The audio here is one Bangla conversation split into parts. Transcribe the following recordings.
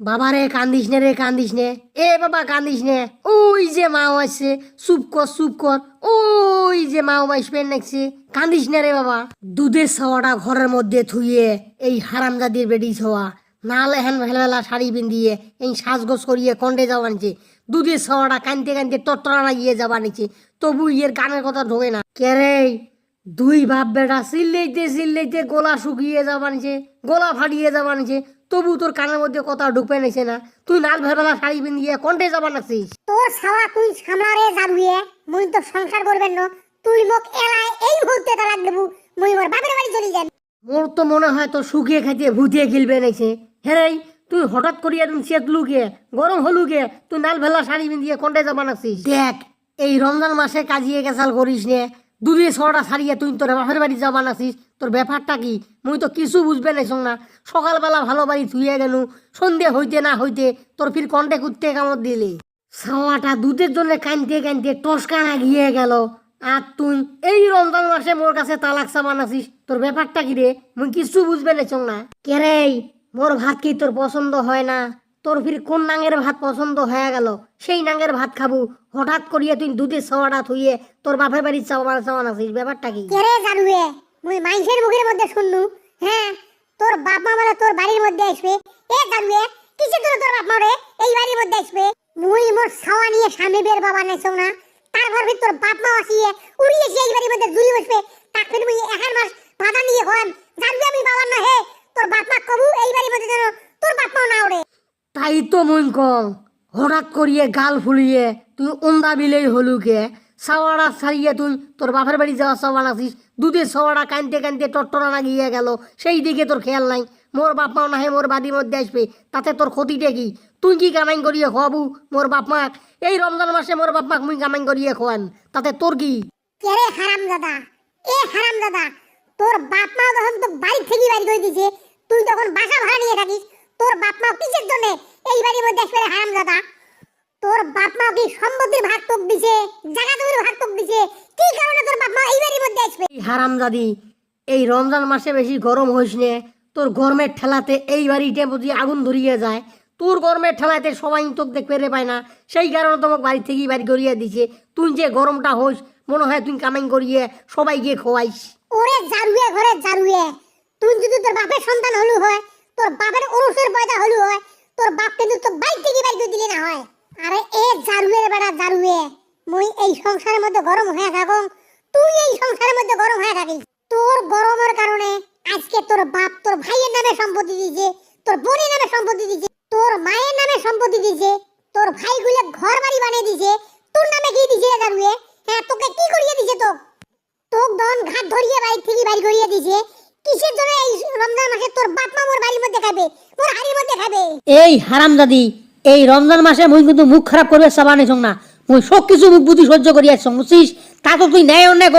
বাবা রে, কান্দিস নে রে, কান্দিস নে। এ বাবা, কান্দিস নে। ওই যে মাও আসছে, চুপ কর চুপ কর। ওই যে মাও আসবে নাকছে। কান্দিস নে রে বাবা। দুধের ছাওয়াটা ঘরের মধ্যে থুইয়ে এই হারামজাদির বেডি ছোয়া নালে হেন ভেলভেলা শাড়ি পিন্দিয়ে এই সাজগোজ করিয়ে কন্ডে যাওয়া নিচে। দুধের ছাওয়াটা কানতে কানতে টটরা গিয়ে যাবা নিচে। তবু ইয়ের কানের কথা ঢোকে না। কে রে? দুই বাপ বেটা চিল্লাইতে চিল্লাইতে গলা শুকিয়ে যাবা নিছে গলা ফাটিয়ে যাবা নিছে তবু তোর কানের মধ্যে কথা ঢুকবে নিছে না। তুই নাল ভেবেলা শাড়ি পিন্দিয়ে কন্টে যাবা নাছিস তোর ছাওয়া তুই সামলারে জানুয়ে মুই তো সংসার করবেন না। তুই মোক এলাই এই মুহূর্তে তালাক দেবু মুই মোর বাপের বাড়ি চলে যান মোর তো মনে হয় তোর শুকিয়ে খাইতে ভুতিয়ে গিলবে নাইছে হেরাই তুই হঠাৎ করিয়া তুমি চেতলুকে গরম হলুকে তুই নাল ভেলা শাড়ি পিন্দিয়ে কন্টে যাবা নাছিস দেখ এই রমজান মাসে কাজিয়ে গেছাল করিস নে? দুদিয়ে ছটা ছাড়িয়ে তুই তোর বাপের বাড়ি যাবা নাছিস তোর ব্যাপারটা কি? মুই তো কিছু বুঝবে নাই না। সকালবেলা ভালো বাড়ি ধুয়ে গেল সন্ধে হইতে না হইতে তোর ফির কন্টে কুত্তে কামড় দিলি। ছাওয়াটা দুধের জন্য কানতে কানতে টসকানা গিয়ে গেল। আর তুই এই রমজান মাসে মোর কাছে তালাক সাবান আছিস তোর ব্যাপারটা কি রে মুই কিছু বুঝবে নাই না। কেরে মোর ভাত কি তোর পছন্দ হয় না? তোর ফির কোন নাঙের ভাত পছন্দ হয়ে গেল? সেই নাঙের ভাত খাব। হঠাৎ করিয়ে তুই দুধের ছাওয়াটা থুইয়ে তোর বাপের বাড়ির চাওয়ার চাওয়ান আছিস, ব্যাপারটা কি? কেরে জানুয়ে মুই মাইনসের মুখের মধ্যে শুনলু হ্যাঁ তোর বাপ মা বলে তোর বাড়ির মধ্যে আসবে। এ জানুয়ে কিসে তোর তোর বাপ মা রে এই বাড়ির মধ্যে আসবে? মুই মোর ছাওয়া নিয়ে স্বামী বের বাবা নেছো না। তারপর ফির তোর বাপ মা আসিয়ে উড়িয়েছে এই বাড়ির মধ্যে জুড়ি বসবে। তাক মুই এখান মাস বাধা নিয়ে হলাম জানবি আমি বাবার না, হে। তোর বাপ মা কবু এই বাড়ির মধ্যে যেন তোর বাপ মা না ওড়ে তাই তো মুই কং হঠাৎ করিয়ে গাল ফুলিয়ে তুই ওন্দা বিলেই হলুকে সাওয়াড়া ছাড়িয়ে তুই তোর বাপের বাড়ি যাওয়া সাওয়ান আছিস দুধের সাওয়াড়া কানতে কানতে টট্টরা না গিয়ে গেল সেই দিকে তোর খেয়াল নাই। মোর বাপ মাও নাহে মোর বাড়ির মধ্যে আসবে তাতে তোর ক্ষতিটা কি? তুই কি কামাই করিয়ে খোয়াবু মোর বাপ মাক? এই রমজান মাসে মোর বাপ মাক মুই কামাই করিয়ে খোয়ান তাতে তোর কি? কেরে হারাম দাদা এ হারাম দাদা তোর বাপ মা যখন তো বাড়ি থেকে বাড়ি করে দিছে তুই তখন বাসা ভাড়া নিয়ে থাকিস তোর বাপ মা কিসের জন্য এই বাড়ির মধ্যে আসবে রে হারাম দাদা তোর বাপ মা কি সম্পত্তির ভাগ তোক দিছে জায়গা জমির ভাগ তোক দিছে? কি কারণে তোর বাপ মা এই বাড়ির মধ্যে আসবে? এই হারামজাদি এই রমজান মাসে বেশি গরম হইস নে তোর গরমের ঠেলাতে এই বাড়িতে বুঝি আগুন ধরিয়ে যায়। তোর গরমের ঠেলাতে সবাই তোকে দেখতে রে পায় না সেই কারণে তোমাকে বাড়ি থেকেই বাড়ি করিয়ে দিছে। তুই যে গরমটা হইস মনে হয় তুই কামাই করিয়ে সবাইকে খোয়াইস। ওরে জারুয়ে ঘরে জারুয়ে। তুই যদি তোর বাপের সন্তান হলু হয়, তোর বাপের অরুষের পয়দা হলু হয়, তোর বাপ কিন্তু তোর বাড়ি থেকে বাড়ি করে দিলে না হয়। আরে এ জারুয়ের বেড়া জারুয়ে মুই এই সংসারের মধ্যে গরম হয়ে থাকো তুই এই সংসারের মধ্যে গরম হয়ে থাকিস। তোর গরমের কারণে আজকে তোর বাপ তোর ভাইয়ের নামে সম্পত্তি দিয়েছে, তোর বোনের নামে সম্পত্তি দিয়েছে, তোর মায়ের নামে সম্পত্তি দিয়েছে, তোর ভাইগুলো ঘর বাড়ি বানিয়ে দিয়েছে, তোর নামে কি দিয়েছে রে জারুয়ে হ্যাঁ তোকে কি করিয়ে দিয়েছে তো তোক দন ঘাট ধরিয়ে বাড়ি থেকে বাড়ি করিয়ে দিছে কিসের জন্য এই রমজান মাসে এই এই রমজান মাসে মুই কিন্তু মুখ খারাপ করবে না। মুই সব কিছু মুখ বুদ্ধি সহ্য করি বুঝছিস? তাকে তুই ন্যায় অন্যায়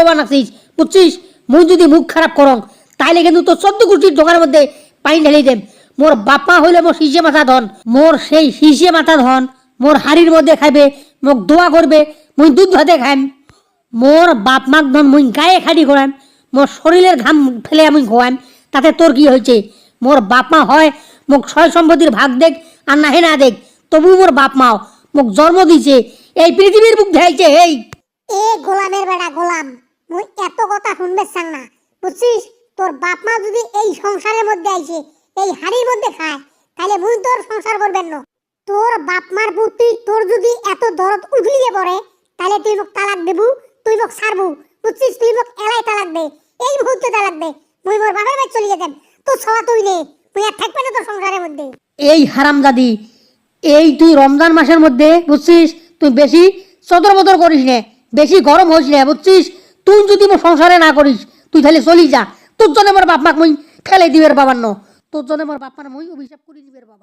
বুঝছিস? মুই যদি মুখ খারাপ করং, তাইলে কিন্তু তোর চোদ্দ কুটির দোকানের মধ্যে পানি ঢেলে দেম। মোর বাপা হইলে মোর মাথা ধন, মোর সেই শিশে মাথা ধন, মোর হাড়ির মধ্যে খাইবে, মোক দোয়া করবে, মুই দুধ ভাতে খাইম। মোর বাপ মাক ধন মুই গায়ে খাটি করাম মোর শরীরের ঘাম ফেলে আমি খোয়াম তাতে তোর কি হয়েছে? মোর বাপ মা হয়, মোক ছয় সম্পত্তির ভাগ দেখ আর নাহে না দেখ, তবু মোর বাপ মাও মোক জন্ম দিছে। এই পৃথিবীর বুক ঢাইছে এই। এ গোলামের বেড়া গোলাম, মুই এত কথা শুনবে চাং না। বুঝছিস? তোর বাপ মা যদি এই সংসারের মধ্যে আইছে, এই হাড়ির মধ্যে খায় তাহলে মুই তোর সংসার করবেন না। তোর বাপ মার প্রতি তোর যদি এত দরদ উগলিয়ে পড়ে তাহলে তুই মোক তালাক দেবু, তুই মোক ছাড়বু। বুঝছিস? তুই মোক এলাই তালাক দে, এই মুহূর্তে তালাক দে। বাপের বাড়ি চলে সবা তুই তুই আর থাকবে না তোর সংসারের মধ্যে। এই হারামজাদি, এই তুই রমজান মাসের মধ্যে, বুঝছিস? তুই বেশি চদর বদর করিস নে, বেশি গরম হইস বুঝছিস? তুই যদি মোর সংসারে না করিস, তুই তাহলে চলি যা। তোর জন্য মোর বাপ মুই ফেলে দিবের বাবার ন তোর জন্য মোর বাপ মার মুই অভিশাপ করে দিবের বাবা